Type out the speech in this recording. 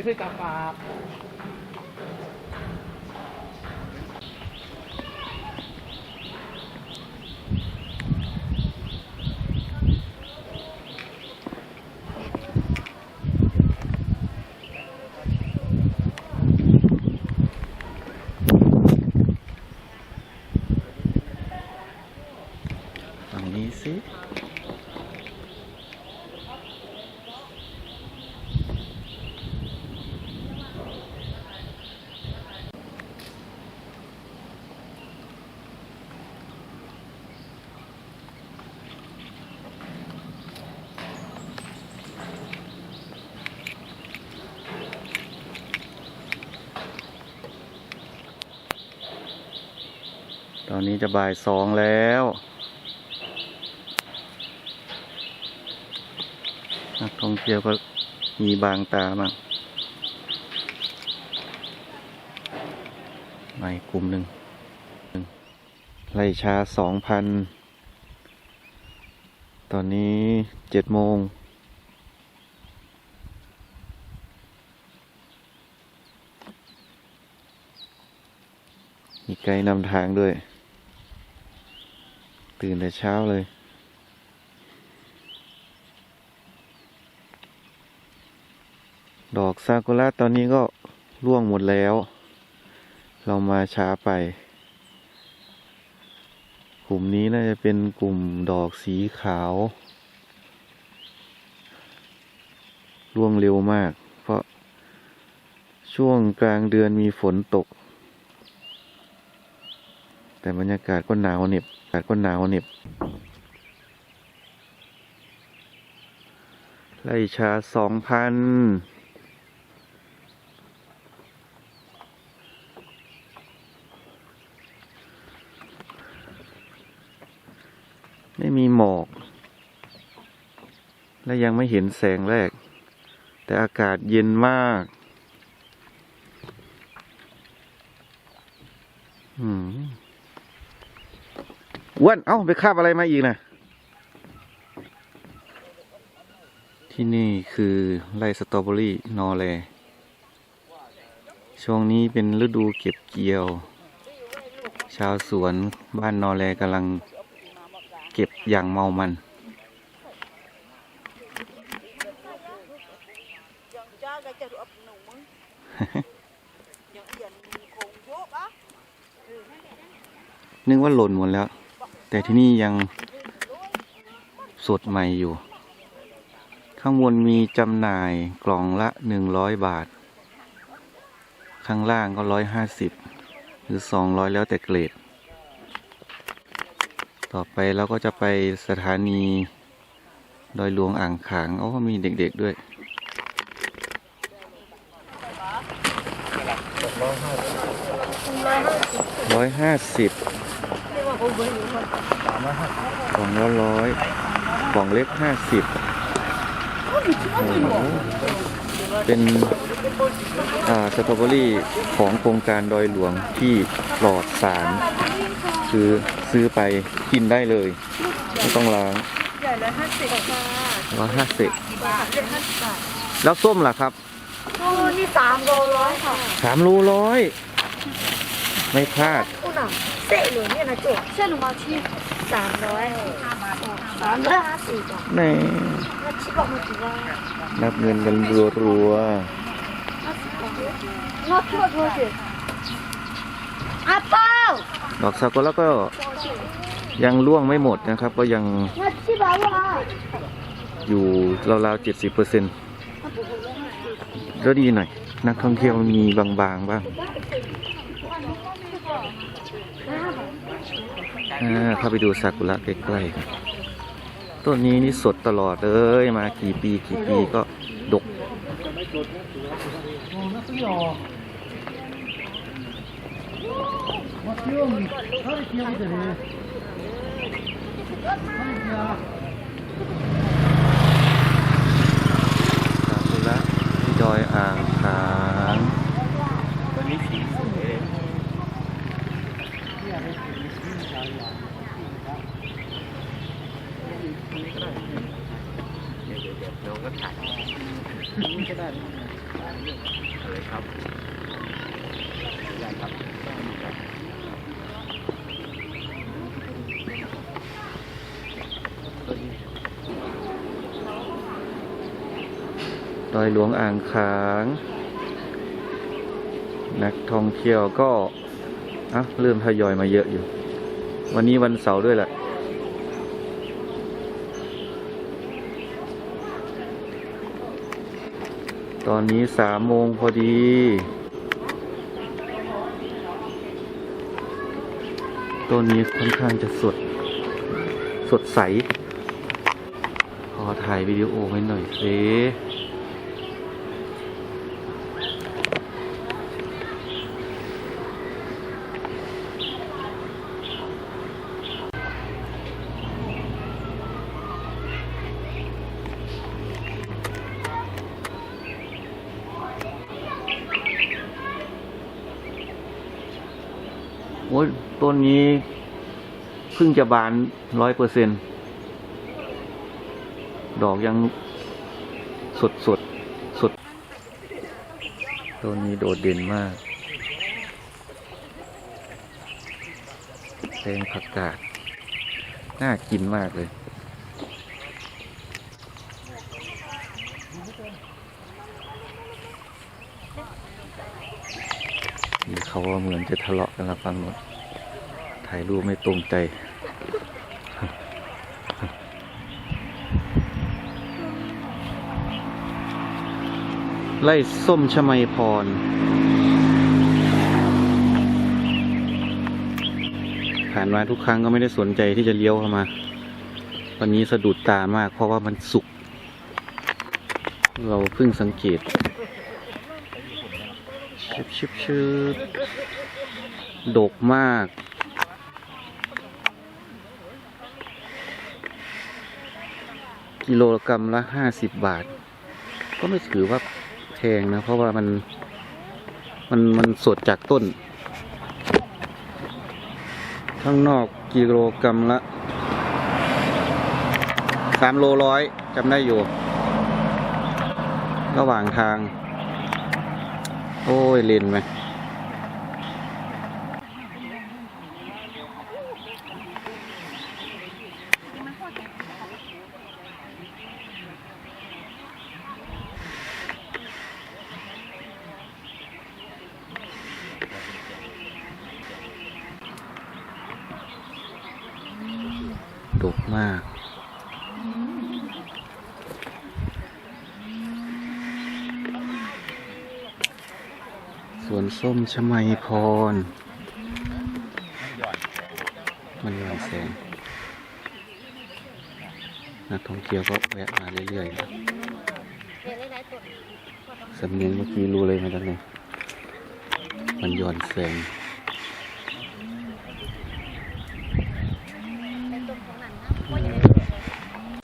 ไม่เคยกลับฝากฝั่งนี้สิต อนนี้จะบ่ายสองแล้ว นักท่องเที่ยวก็มีบางตาบ้างมาอีกกลุ่มหนึ่งไล่ช้าสองพัน ตอนนี้เจ็ดโมงมีไกด์นำทางด้วย ตื่นแต่เช้าเลย ดอกซากุระตอนนี้ก็ร่วงหมดแล้ว เรามาช้าไป กลุ่มนี้น่าจะเป็นกลุ่มดอกสีขาว ร่วงเร็วมาก เพราะช่วงกลางเดือนมีฝนตก แต่บรรยากาศก็หนาวเหน็บ อากาศก็หนาวเหน็บไล่ชาสองพันไม่มีหมอก และยังไม่เห็นแสงแรก แต่อากาศเย็นมาก อืม วนเอ้าไปคาบอะไรมาอีกนะที่นี่คือไร่สตรอเบอรี่นอแลช่วงนี้เป็นฤดูเก็บเกี่ยว ชาวสวนบ้านนอแลกำลังเก็บอย่างเมามันยังจ้าก็จะรับหนูมึงยังเอียนคงโยบอะนึกว่าหล่นหมดแล้ว แต่ที่นี่ยังสดใหม่อยู่ ข้างบนมีจำหน่ายกล่องละหนึ่งร้อยบาท ข้างล่างก็ร้อยห้าสิบหรือสองร้อยแล้วแต่เกรด ต่อไปเราก็จะไปสถานีดอยหลวงอ่างขางโอ้มีเด็กๆด้วยร้อยห้าสิบ กล่องละร้อยกล่องเล็กห้าสิบเป็นอ่าสตรอเบอรี่ของโครงการดอยหลวงที่ปลอดสาร คือซื้อไปกินได้เลย ไม่ต้องล้างใหญ่เลยห้าสิบค่ะร้อยห้าสิบบาทเล็กห้าสิบบาทแล้วส้มล่ะครับโอ้นี่สามโลร้อยค่ะสามโลร้อย ไม่พลาดอู้หนังเส้นหรือเนี่ยนะจุกเส้นหนูมาที่สามร้อยสามร้อยห้าสิบอะแน่แล้วชิบอกมากี่ว่านับเงินกันรัวห้าสิบบาทนอดทั่วทั่วสิอาเป้าๆดอกซากุระก็ยังร่วงไม่หมดนะครับ ก็ยังมาที่บ้านว่าอยู่ราวๆเจ็ดสิบเปอร์เซ็นต์ก็ดีหน่อย นักท่องเที่ยวมีบางๆบ้างอ่า เข้าไปดูซากุระใกล้ๆกันต้นนี้นี่สดตลอดเลยมากี่ปีกี่ปีก็ดกซากุระที่ดอยอ่าง ก็ได้อะไครับได้ครับดอยหลวงอ่างขาง นักท่องเที่ยวก็อะเริ่มทยอยมาเยอะอยู่ วันนี้วันเสาร์ด้วยแหละ ตอนนี้สามโมงพอดี ต้นนี้ค่อนข้างจะสด สดใส ขอถ่ายวิดีโอไว้หน่อยสิ ต้นนี้เพิ่งจะบานร้อยเปอร์เซ็นดอกยังสดสดสดต้นนี้โดดเด่นมากแตงผักกาด น่ากินมากเลย เขาว่าเหมือนจะทะเลาะกันละฟังหมด ถ่ายรูปไม่ตรงใจ ไล่ส้มชมัยพรผ่านมาทุกครั้งก็ไม่ได้สนใจที่จะเลี้ยวเข้ามา วันนี้สะดุดตามาก เพราะว่ามันสุก เราเพิ่งสังเกตชิบชิบชิบดกมาก กิโลกรรัมละห้าสิบบาท ก็ไม่ถือว่าแพงนะ เพราะว่ามันมันมันสดจากต้น ข้างนอกกิโลกรรัมละสามโลร้อยจำได้อยู่ ระหว่างทาง โอ้ยเลนไหม ดกมาก สวนส้มชมัยพร มันย้อนแสงนักท่องเที่ยวก็แวะมาเรื่อยๆสำเนียงเมื่อกี้รู้เลยมาจากไหนมันย้อนแสง